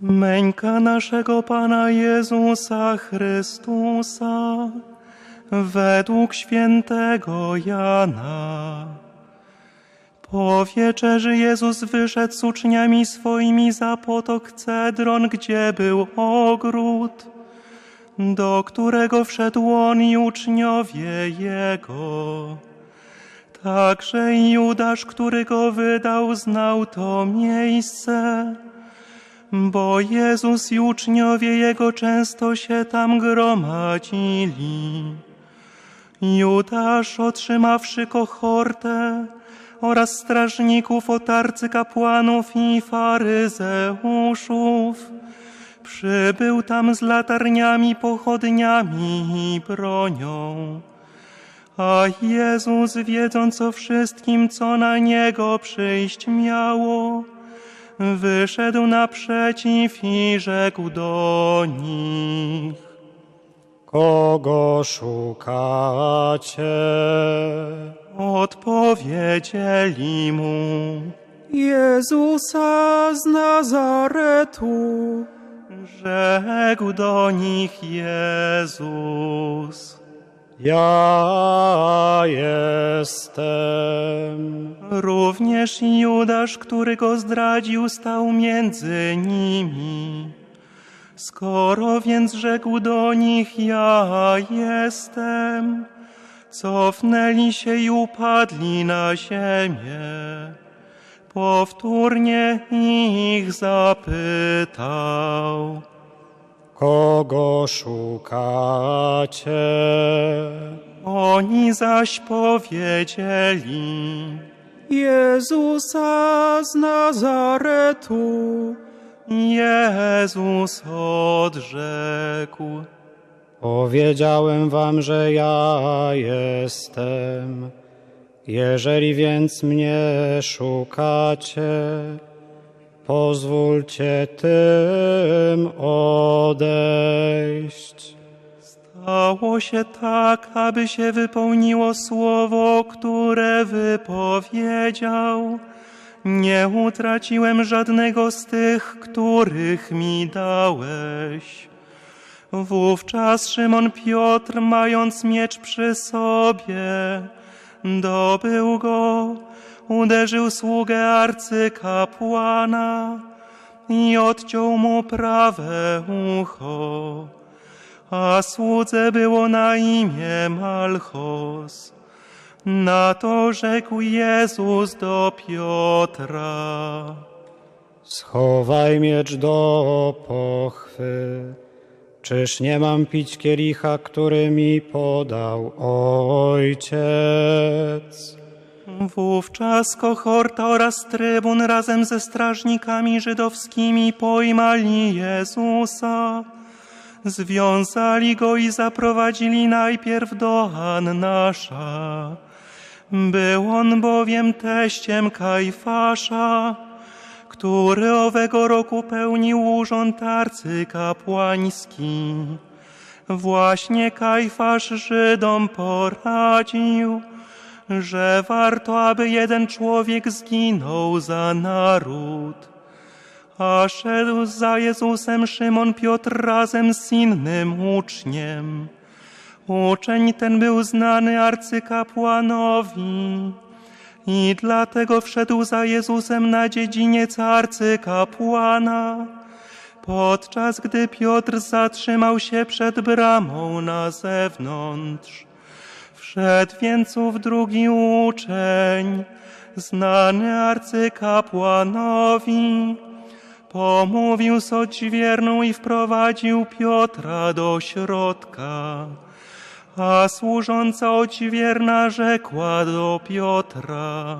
Męka naszego Pana Jezusa Chrystusa według świętego Jana. Po wieczerzy Jezus wyszedł z uczniami swoimi za potok Cedron, gdzie był ogród, do którego wszedł on i uczniowie Jego. Także i Judasz, który go wydał, znał to miejsce, bo Jezus i uczniowie Jego często się tam gromadzili. Judasz, otrzymawszy kohortę oraz strażników od arcykapłanów i faryzeuszów, przybył tam z latarniami, pochodniami i bronią. A Jezus, wiedząc o wszystkim, co na Niego przyjść miało, wyszedł naprzeciw i rzekł do nich. Kogo szukacie? Odpowiedzieli mu, Jezusa z Nazaretu. rzekł do nich Jezus. Ja jestem. Również Judasz, który go zdradził, stał między nimi. Skoro więc rzekł do nich, ja jestem, cofnęli się i upadli na ziemię. Powtórnie ich zapytał. Kogo szukacie? Oni zaś powiedzieli, Jezusa z Nazaretu. Jezus odrzekł. Powiedziałem wam, że ja jestem. Jeżeli więc mnie szukacie, pozwólcie tym odejść. Stało się tak, aby się wypełniło słowo, które wypowiedział. Nie utraciłem żadnego z tych, których mi dałeś. Wówczas Szymon Piotr, mając miecz przy sobie, dobył go, uderzył sługę arcykapłana i odciął mu prawe ucho a słudze było na imię Malchos. Na to rzekł Jezus do Piotra. Schowaj miecz do pochwy. Czyż nie mam pić kielicha, który mi podał ojciec? Wówczas kohorta oraz trybun razem ze strażnikami żydowskimi pojmali Jezusa. Związali go i zaprowadzili najpierw do Annasza. Był on bowiem teściem Kajfasza, który owego roku pełnił urząd arcykapłański. Właśnie Kajfasz Żydom poradził, że warto, aby jeden człowiek zginął za naród. A szedł za Jezusem Szymon Piotr razem z innym uczniem. Uczeń ten był znany arcykapłanowi i dlatego wszedł za Jezusem na dziedziniec arcykapłana, podczas gdy Piotr zatrzymał się przed bramą na zewnątrz. Wszedł więc ów drugi uczeń, znany arcykapłanowi, pomówił z odźwierną i wprowadził Piotra do środka. A służąca odźwierna rzekła do Piotra.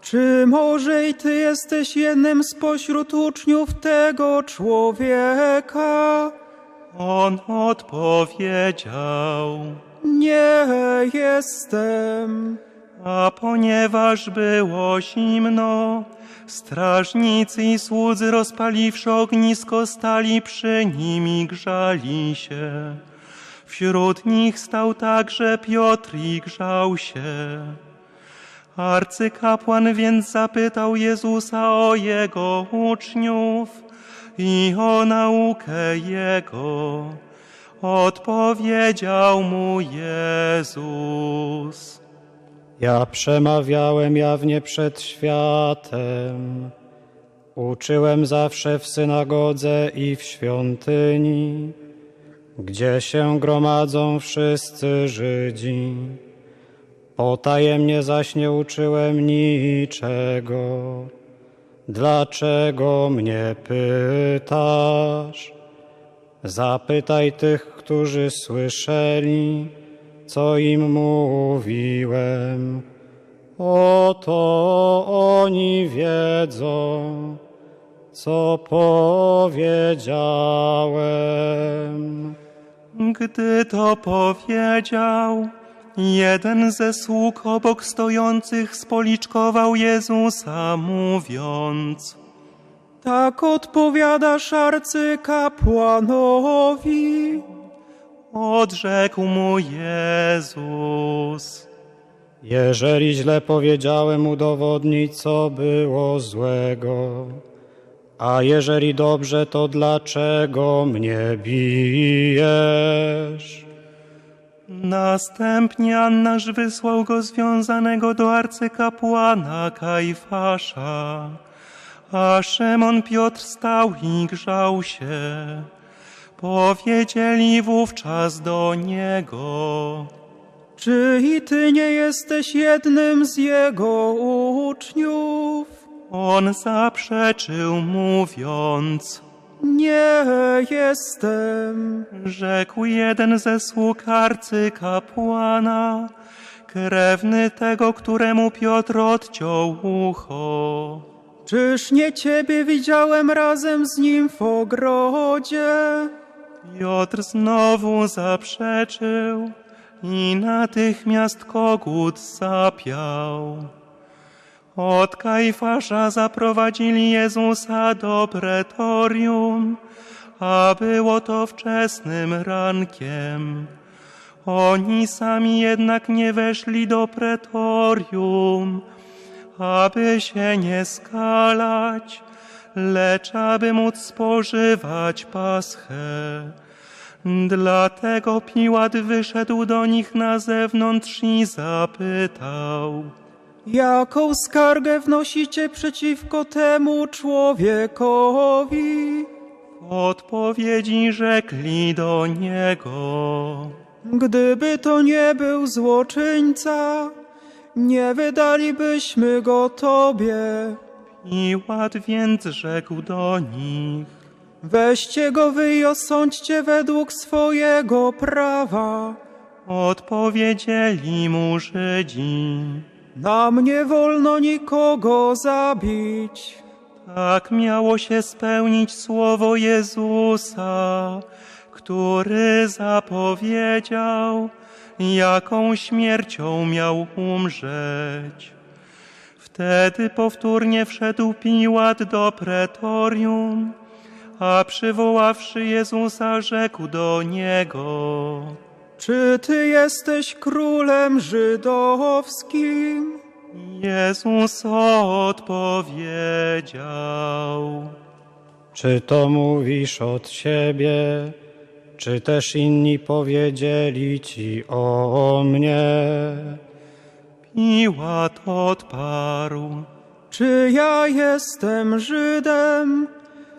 Czy może i ty jesteś jednym spośród uczniów tego człowieka? On odpowiedział. Nie jestem. A ponieważ było zimno, strażnicy i słudzy rozpaliwszy ognisko stali przy nim i grzali się. Wśród nich stał także Piotr i grzał się. Arcykapłan więc zapytał Jezusa o jego uczniów, i o naukę Jego. Odpowiedział mu Jezus. Ja przemawiałem jawnie przed światem. Uczyłem zawsze w synagodze i w świątyni, gdzie się gromadzą wszyscy Żydzi. Potajemnie zaś nie uczyłem niczego. Dlaczego mnie pytasz? Zapytaj tych, którzy słyszeli, co im mówiłem. Oto oni wiedzą, co powiedziałem. Gdy to powiedział, jeden ze sług obok stojących spoliczkował Jezusa, mówiąc – Tak odpowiadasz arcykapłanowi. Odrzekł mu Jezus. Jeżeli źle powiedziałem, udowodnij, co było złego. A jeżeli dobrze, to dlaczego mnie bijesz? Następnie Annaż wysłał go związanego do arcykapłana Kajfasza, a Szymon Piotr stał i grzał się. Powiedzieli wówczas do niego. Czy i ty nie jesteś jednym z jego uczniów? On zaprzeczył, mówiąc, Nie jestem. rzekł jeden ze sług arcykapłana, krewny tego, któremu Piotr odciął ucho. Czyż nie ciebie widziałem razem z nim w ogrodzie? Piotr znowu zaprzeczył i natychmiast kogut zapiał. Od Kajfasza zaprowadzili Jezusa do pretorium, a było to wczesnym rankiem. Oni sami jednak nie weszli do pretorium, aby się nie skalać, lecz aby móc spożywać paschę. Dlatego Piłat wyszedł do nich na zewnątrz i zapytał. Jaką skargę wnosicie przeciwko temu człowiekowi? Odpowiedzi rzekli do niego. Gdyby to nie był złoczyńca, nie wydalibyśmy go Tobie. Piłat więc rzekł do nich. Weźcie go wy i osądźcie według swojego prawa. Odpowiedzieli mu Żydzi. Nam nie wolno nikogo zabić. Tak miało się spełnić słowo Jezusa, który zapowiedział, jaką śmiercią miał umrzeć. Wtedy powtórnie wszedł Piłat do pretorium, a przywoławszy Jezusa, rzekł do niego. Czy ty jesteś królem żydowskim? Jezus odpowiedział. Czy to mówisz od siebie, czy też inni powiedzieli ci o mnie? Piłat odparł. Czy ja jestem Żydem?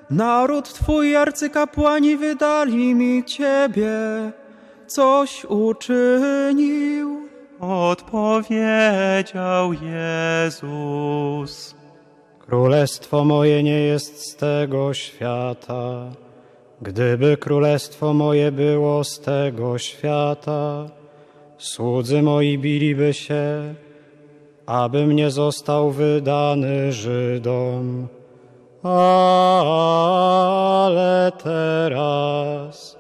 Naród twój arcykapłani wydali mi ciebie. Coś uczynił? Odpowiedział Jezus. Królestwo moje nie jest z tego świata. Gdyby królestwo moje było z tego świata, słudzy moi biliby się, abym nie został wydany Żydom. Ale teraz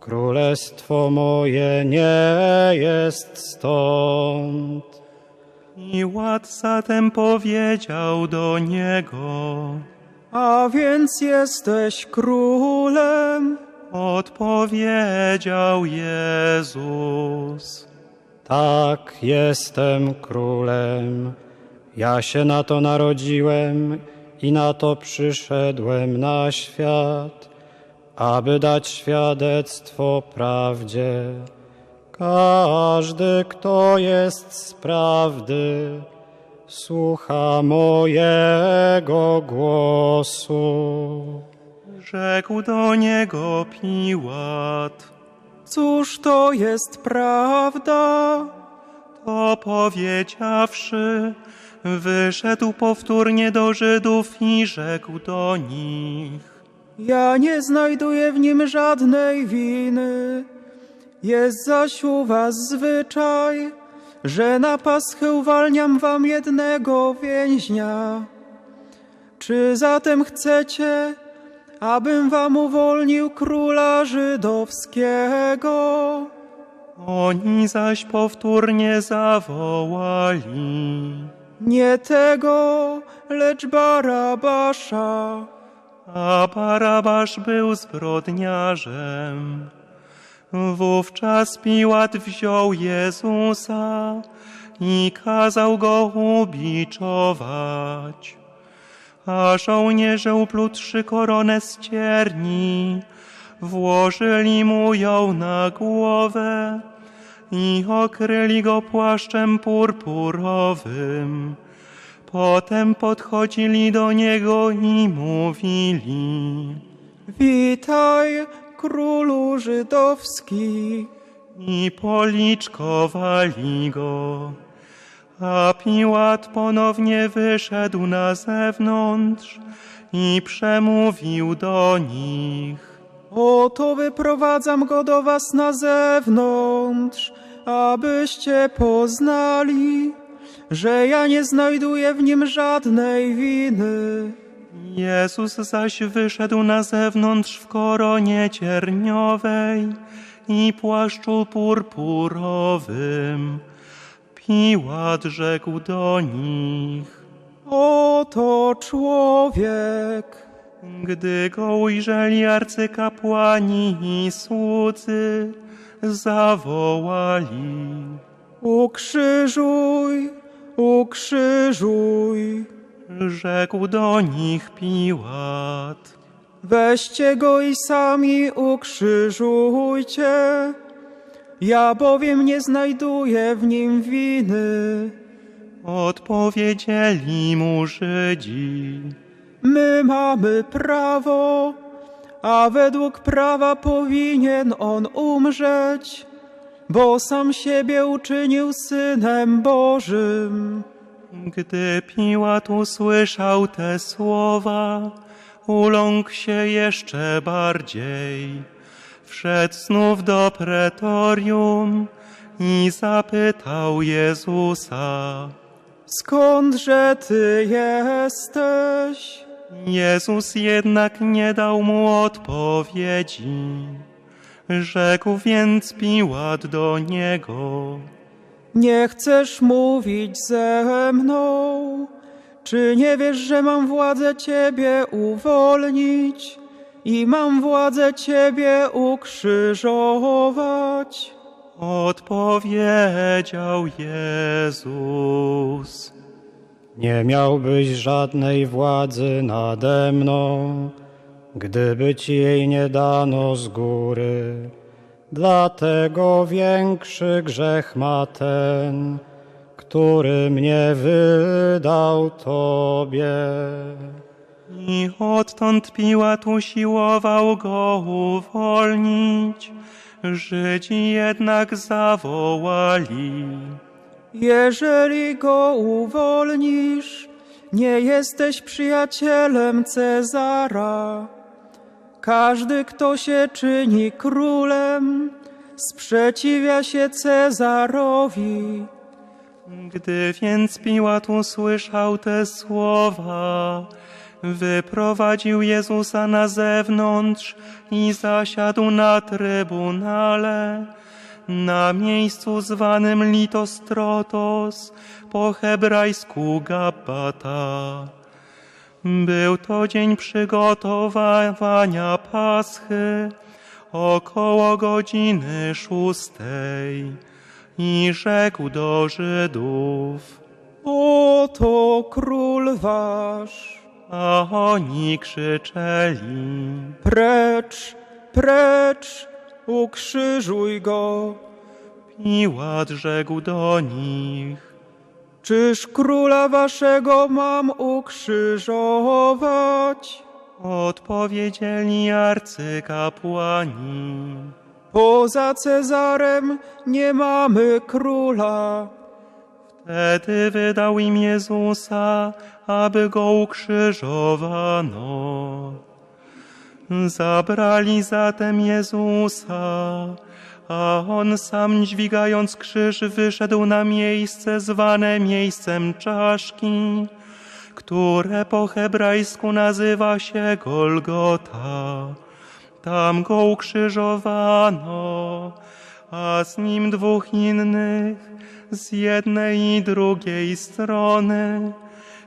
królestwo moje nie jest stąd. Piłat zatem powiedział do niego. A więc jesteś królem? Odpowiedział Jezus. Tak, jestem królem. Ja się na to narodziłem i na to przyszedłem na świat, aby dać świadectwo prawdzie. Każdy, kto jest z prawdy, słucha mojego głosu. Rzekł do niego Piłat. Cóż to jest prawda? To powiedziawszy, wyszedł powtórnie do Żydów i rzekł do nich. Ja nie znajduję w nim żadnej winy. Jest zaś u was zwyczaj, że na Paschę uwalniam wam jednego więźnia. Czy zatem chcecie, abym wam uwolnił króla żydowskiego? Oni zaś powtórnie zawołali. Nie tego, lecz Barabasza. A Barabasz był zbrodniarzem. Wówczas Piłat wziął Jezusa i kazał go ubiczować. A żołnierze uplutrzy koronę z cierni, włożyli mu ją na głowę i okryli go płaszczem purpurowym. Potem podchodzili do niego i mówili. Witaj, królu żydowski. i policzkowali go. A Piłat ponownie wyszedł na zewnątrz i przemówił do nich. Oto wyprowadzam go do was na zewnątrz, abyście poznali, że ja nie znajduję w nim żadnej winy. Jezus zaś wyszedł na zewnątrz w koronie cierniowej i płaszczu purpurowym. Piłat rzekł do nich. Oto człowiek. Gdy go ujrzeli arcykapłani i słudzy, zawołali. Ukrzyżuj, ukrzyżuj. Rzekł do nich Piłat. Weźcie go i sami ukrzyżujcie. Ja bowiem nie znajduję w nim winy. Odpowiedzieli mu Żydzi. My mamy prawo, a według prawa powinien on umrzeć, bo sam siebie uczynił synem Bożym. Gdy Piłat usłyszał te słowa, uląkł się jeszcze bardziej. Wszedł znów do pretorium i zapytał Jezusa. Skądże ty jesteś? Jezus jednak nie dał mu odpowiedzi. Rzekł więc Piłat do niego. Nie chcesz mówić ze mną? Czy nie wiesz, że mam władzę Ciebie uwolnić i mam władzę Ciebie ukrzyżować? Odpowiedział Jezus. Nie miałbyś żadnej władzy nade mną, gdyby ci jej nie dano z góry. Dlatego większy grzech ma ten, który mnie wydał Tobie. I odtąd Piłat usiłował go uwolnić. Żydzi jednak zawołali. Jeżeli go uwolnisz, nie jesteś przyjacielem Cezara. Każdy, kto się czyni królem, sprzeciwia się Cezarowi. Gdy więc Piłat usłyszał te słowa, wyprowadził Jezusa na zewnątrz i zasiadł na trybunale, na miejscu zwanym Litostrotos, po hebrajsku Gabbata. Był to dzień przygotowania Paschy, około godziny szóstej. I rzekł do Żydów, Oto król wasz. A oni krzyczeli, Precz, precz, ukrzyżuj go. Piłat rzekł do nich, Czyż króla waszego mam ukrzyżować? odpowiedzieli arcykapłani. Poza Cezarem nie mamy króla. Wtedy wydał im Jezusa, aby go ukrzyżowano. Zabrali zatem Jezusa, a on sam dźwigając krzyż wyszedł na miejsce zwane miejscem czaszki, które po hebrajsku nazywa się Golgota. Tam go ukrzyżowano, a z nim dwóch innych z jednej i drugiej strony,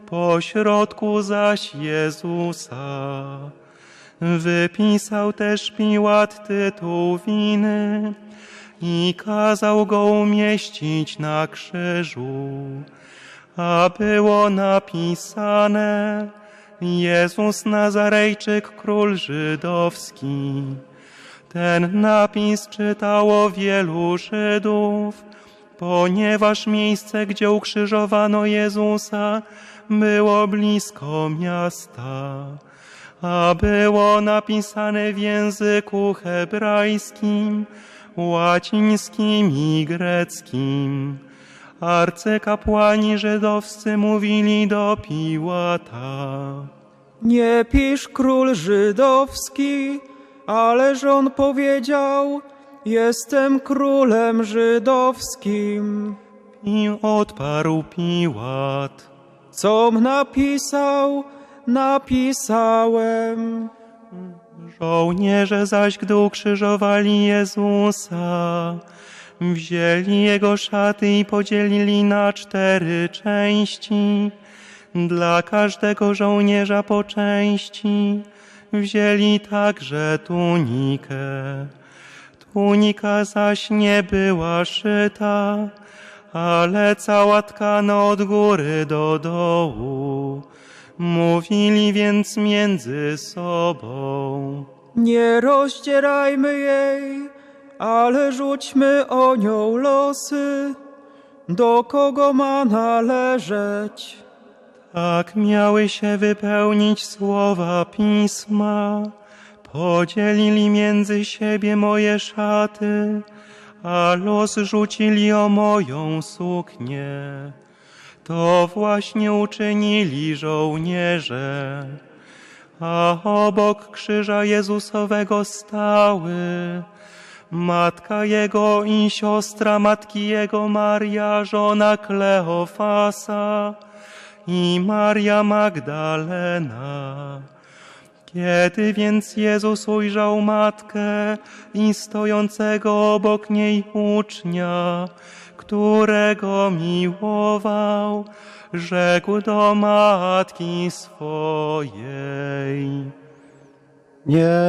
po środku zaś Jezusa. Wypisał też Piłat tytuł winy i kazał go umieścić na krzyżu, a było napisane Jezus Nazarejczyk, król żydowski. Ten napis czytało wielu Żydów, ponieważ miejsce, gdzie ukrzyżowano Jezusa, było blisko miasta, a było napisane w języku hebrajskim, łacińskim i greckim. Arcykapłani żydowscy mówili do Piłata. Nie pisz król żydowski, ależ on powiedział, jestem królem żydowskim. I odparł Piłat. Com napisał, napisałem. Żołnierze zaś, gdy ukrzyżowali Jezusa, wzięli jego szaty i podzielili na cztery części. Dla każdego żołnierza po części wzięli także tunikę. Tunika zaś nie była szyta, ale cała tkana od góry do dołu. Mówili więc między sobą. Nie rozdzierajmy jej, ale rzućmy o nią losy. Do kogo ma należeć? Tak miały się wypełnić słowa pisma. Podzielili między siebie moje szaty, a los rzucili o moją suknię. To właśnie uczynili żołnierze. A obok krzyża Jezusowego stały matka Jego i siostra matki Jego Maria, żona Kleofasa i Maria Magdalena. Kiedy więc Jezus ujrzał matkę i stojącego obok niej ucznia, którego miłował, rzekł do matki swojej. Niewiasto,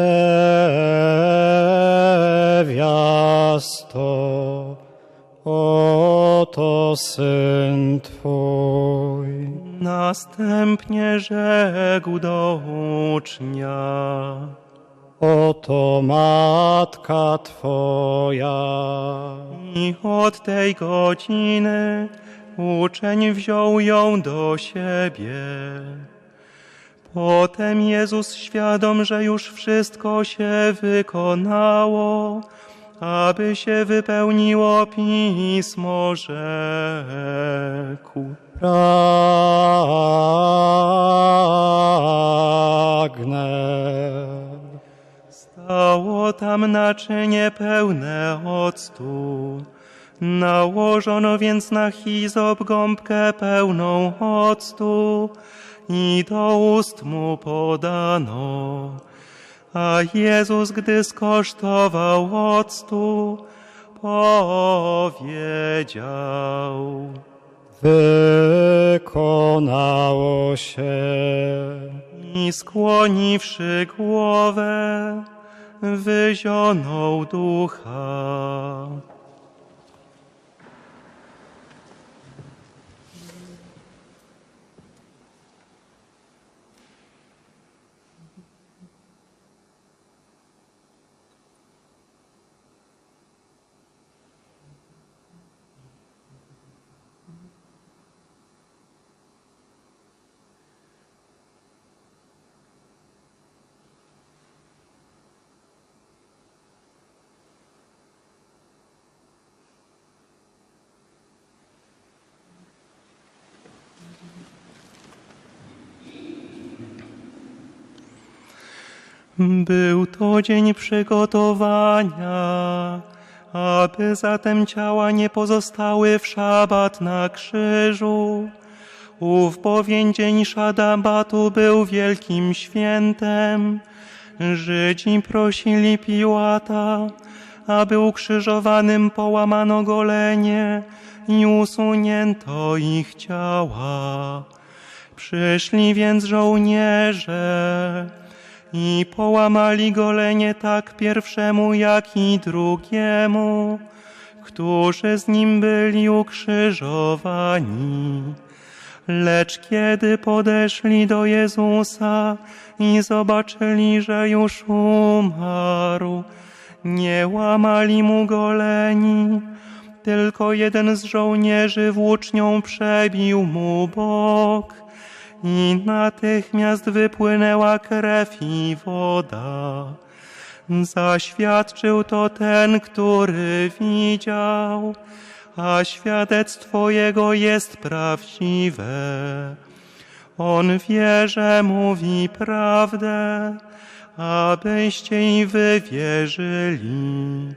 oto syn Twój. Następnie rzekł do ucznia. Oto matka Twoja. I od tej godziny uczeń wziął ją do siebie. Potem Jezus, świadom, że już wszystko się wykonało, aby się wypełniło pismo, rzekł. Pragnę. Stało tam naczynie pełne octu. Nałożono więc na hizop gąbkę pełną octu i do ust mu podano. A Jezus, gdy skosztował octu, powiedział. Wykonało się. I skłoniwszy głowę, wyzionął ducha. Był to dzień przygotowania, aby zatem ciała nie pozostały w szabat na krzyżu. Ów bowiem dzień szadabatu był wielkim świętem. Żydzi prosili Piłata, aby ukrzyżowanym połamano golenie i usunięto ich ciała. Przyszli więc żołnierze i połamali golenie tak pierwszemu, jak i drugiemu, którzy z nim byli ukrzyżowani. Lecz kiedy podeszli do Jezusa i zobaczyli, że już umarł, nie łamali mu goleni, tylko jeden z żołnierzy włócznią przebił mu bok i natychmiast wypłynęła krew i woda. Zaświadczył to ten, który widział, a świadectwo jego jest prawdziwe. On wie, że mówi prawdę, abyście i wy wierzyli.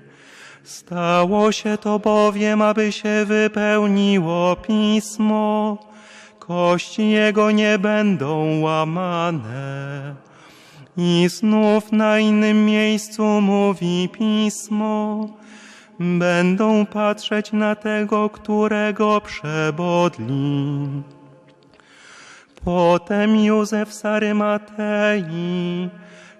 Stało się to bowiem, aby się wypełniło pismo. Kości jego nie będą łamane. I znów na innym miejscu mówi pismo. Będą patrzeć na tego, którego przebodli. Potem Józef z Arymatei,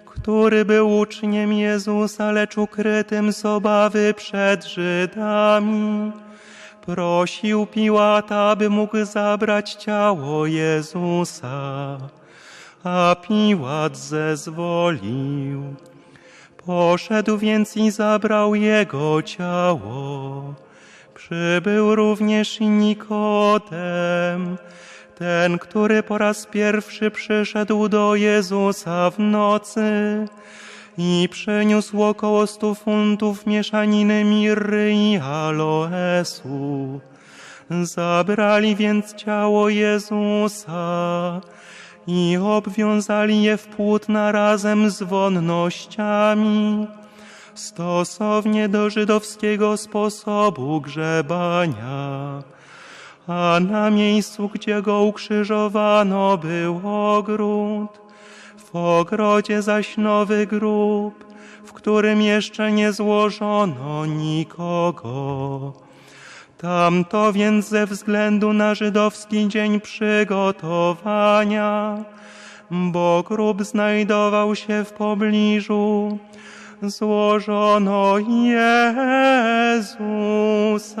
który był uczniem Jezusa, lecz ukrytym z obawy przed Żydami, prosił Piłata, aby mógł zabrać ciało Jezusa, a Piłat zezwolił. Poszedł więc i zabrał jego ciało. Przybył również i Nikodem, ten, który po raz pierwszy przyszedł do Jezusa w nocy i przyniósł około stu funtów mieszaniny mirry i aloesu. Zabrali więc ciało Jezusa i obwiązali je w płótna razem z wonnościami, stosownie do żydowskiego sposobu grzebania. A na miejscu, gdzie go ukrzyżowano, był ogród, w ogrodzie zaś nowy grób, w którym jeszcze nie złożono nikogo. Tamto więc ze względu na żydowski dzień przygotowania, bo grób znajdował się w pobliżu, złożono Jezusa.